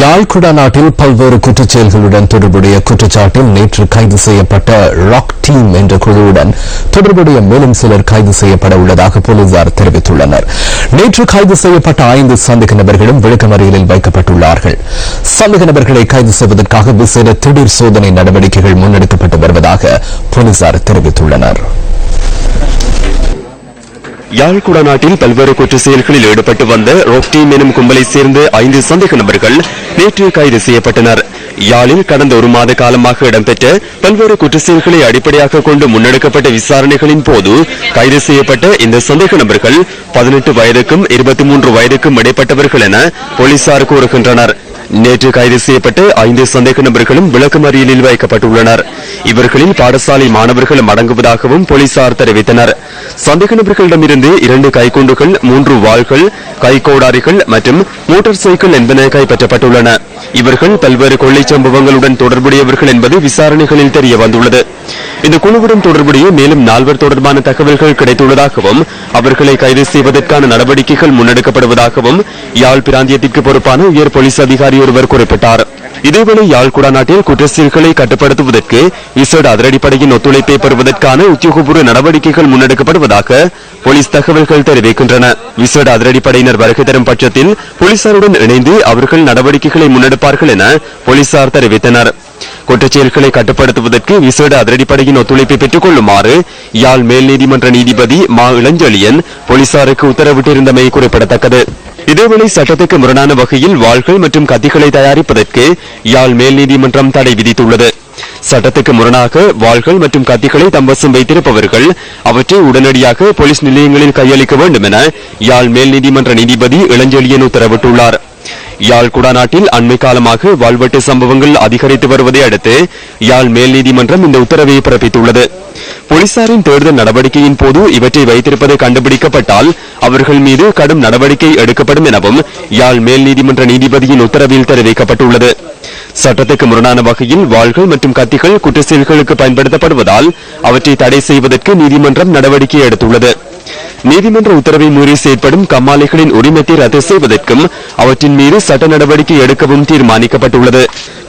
யாழ்குடா நாட்டில் பல்வேறு குற்றச்செயல்களுடன் தொடர்புடைய குற்றச்சாட்டில் நேற்று கைது செய்யப்பட்ட ராக் டீம் என்ற குழுவுடன் தொடர்புடைய மேலும் சிலர் கைது செய்யப்பட உள்ளதாக போலீசார் தெரிவித்துள்ளனர். நேற்று கைது செய்யப்பட்ட ஐந்து சந்தேக நபர்களும் விளக்கமறியலில் வைக்கப்பட்டுள்ளார்கள். சந்தேக நபர்களை கைது செய்வதற்காக விசேட திடீர் சோதனை நடவடிக்கைகள் முன்னெடுக்கப்பட்டு வருவதாக போலீசார் தெரிவித்துள்ளனர். யாழ்குடா நாட்டில் பல்வேறு குற்ற செயல்களில் ஈடுபட்டு வந்த ரோக் டீம் எனும் கும்பலை சேர்ந்த ஐந்து சந்தேக நபர்கள் நேற்று கைது செய்யப்பட்டனர். யாழில் கடந்த ஒரு மாத காலமாக இடம்பெற்ற பல்வேறு குற்ற செயல்களை அடிப்படையாக கொண்டு முன்னெடுக்கப்பட்ட விசாரணைகளின் போது கைது செய்யப்பட்ட இந்த சந்தேக நபர்கள் பதினெட்டு வயதுக்கும் இருபத்தி மூன்று வயதுக்கும் இடைப்பட்டவர்கள் என போலீசார் கூறுகின்றனர். நேற்று கைது செய்யப்பட்ட ஐந்து சந்தேக நபர்களும் விளக்கமறியலில் வைக்கப்பட்டுள்ளனர். இவர்களில் பாடசாலை மாணவர்களும் அடங்குவதாகவும் போலீசார் தெரிவித்தனர். சந்தேக நபர்களிடமிருந்து இரண்டு கைக்குண்டுகள் மூன்று வாள்கள் கைகோடாரிகள் மற்றும் மோட்டார் சைக்கிள் என்பன கைப்பற்றப்பட்டுள்ளன. இவர்கள் பல்வேறு கொள்ளைச் சம்பவங்களுடன் தொடர்புடையவர்கள் என்பது விசாரணைகளில் தெரிய வந்துள்ளது. இந்த குழுவுடன் தொடர்புடைய மேலும் நால்வர் தொடர்பான தகவல்கள் கிடைத்துள்ளதாகவும் அவர்களை கைது செய்வதற்கான நடவடிக்கைகள் முன்னெடுக்கப்படுவதாகவும் யாழ் பிராந்தியத்திற்கு பொறுப்பான உயர் போலீஸ் அதிகாரி ஒருவர் குறிப்பிட்டார். இதேவேளை யாழ்குடா நாட்டில் குற்றச்செயல்களை கட்டுப்படுத்துவதற்கு விசேட அதிரடிப்படையின் ஒத்துழைப்பை பெறுவதற்கான உத்தியோகபூர்வ நடவடிக்கைகள் முன்னெடுக்கப்படுவதாக போலீஸ் தகவல்கள் தெரிவிக்கின்றன. விசேட அதிரடிப்படையினர் வருகை தரும் பட்சத்தில் போலீசாருடன் இணைந்து அவர்கள் நடவடிக்கைகளை முன்னெடுப்பார்கள் என போலீசார் தெரிவித்தனர். குற்றச்செயல்களை கட்டுப்படுத்துவதற்கு விசேட அதிரடிப்படையின் ஒத்துழைப்பை பெற்றுக் கொள்ளுமாறு யாழ் மேல் நீதிமன்ற நீதிபதி மா. இளஞ்செழியன் போலீசாருக்கு உத்தரவிட்டிருந்தமை குறிப்பிடத்தக்கது. இதேவேளை சட்டத்துக்கு முரணான வகையில் வாள்கள் மற்றும் கத்திகளை தயாரிப்பதற்கு யாழ் மேல் நீதிமன்றம் தடை விதித்துள்ளது. சட்டத்துக்கு முரணாக வாள்கள் மற்றும் கத்திகளை தம்பசம் வைத்திருப்பவர்கள் அவற்றை உடனடியாக போலீஸ் நிலையங்களில் கையளிக்க வேண்டும் என யாழ் மேல் நீதிமன்ற நீதிபதி இளஞ்செழியன் உத்தரவிட்டுள்ளார். யாழ் குடாநாட்டில் அண்மை காலமாக வாழ்வெட்டு சம்பவங்கள் அதிகரித்து வருவதை அடுத்து யாழ் மேல் நீதிமன்றம் இந்த உத்தரவை பிறப்பித்துள்ளது. போலீசாரின் தேடுதல் நடவடிக்கையின் போது இவற்றை வைத்திருப்பது கண்டுபிடிக்கப்பட்டால் அவர்கள் மீது கடும் நடவடிக்கை எடுக்கப்படும் எனவும் யாழ் மேல் நீதிமன்ற நீதிபதியின் உத்தரவில் தெரிவிக்கப்பட்டுள்ளது. சட்டத்துக்கு முரணான வகையில் வாள்கள் மற்றும் கத்திகள் குற்ற செயல்களுக்கு பயன்படுத்தப்படுவதால் அவற்றை தடை செய்வதற்கு நீதிமன்றம் நடவடிக்கை எடுத்துள்ளது. நீதிமன்ற உத்தரவை மீறி செயற்படும் கம்மாளிகளின் உரிமத்தை ரத்து செய்வதற்கும் அவற்றின் மீது சட்ட நடவடிக்கை எடுக்கவும் தீர்மானிக்கப்பட்டுள்ளது.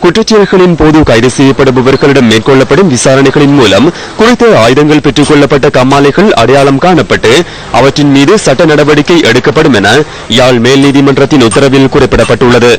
குற்றச்செயல்களின் போது கைது செய்யப்படுபவர்களிடம் மேற்கொள்ளப்படும் விசாரணைகளின் மூலம் குறித்த ஆயுதங்கள் பெற்றுக் கொள்ளப்பட்ட கம்மாளிகள் அடையாளம் காணப்பட்டு அவற்றின் மீது சட்ட நடவடிக்கை எடுக்கப்படும் என யாழ் மேல் நீதிமன்றத்தின் உத்தரவில் குறிப்பிடப்பட்டுள்ளது.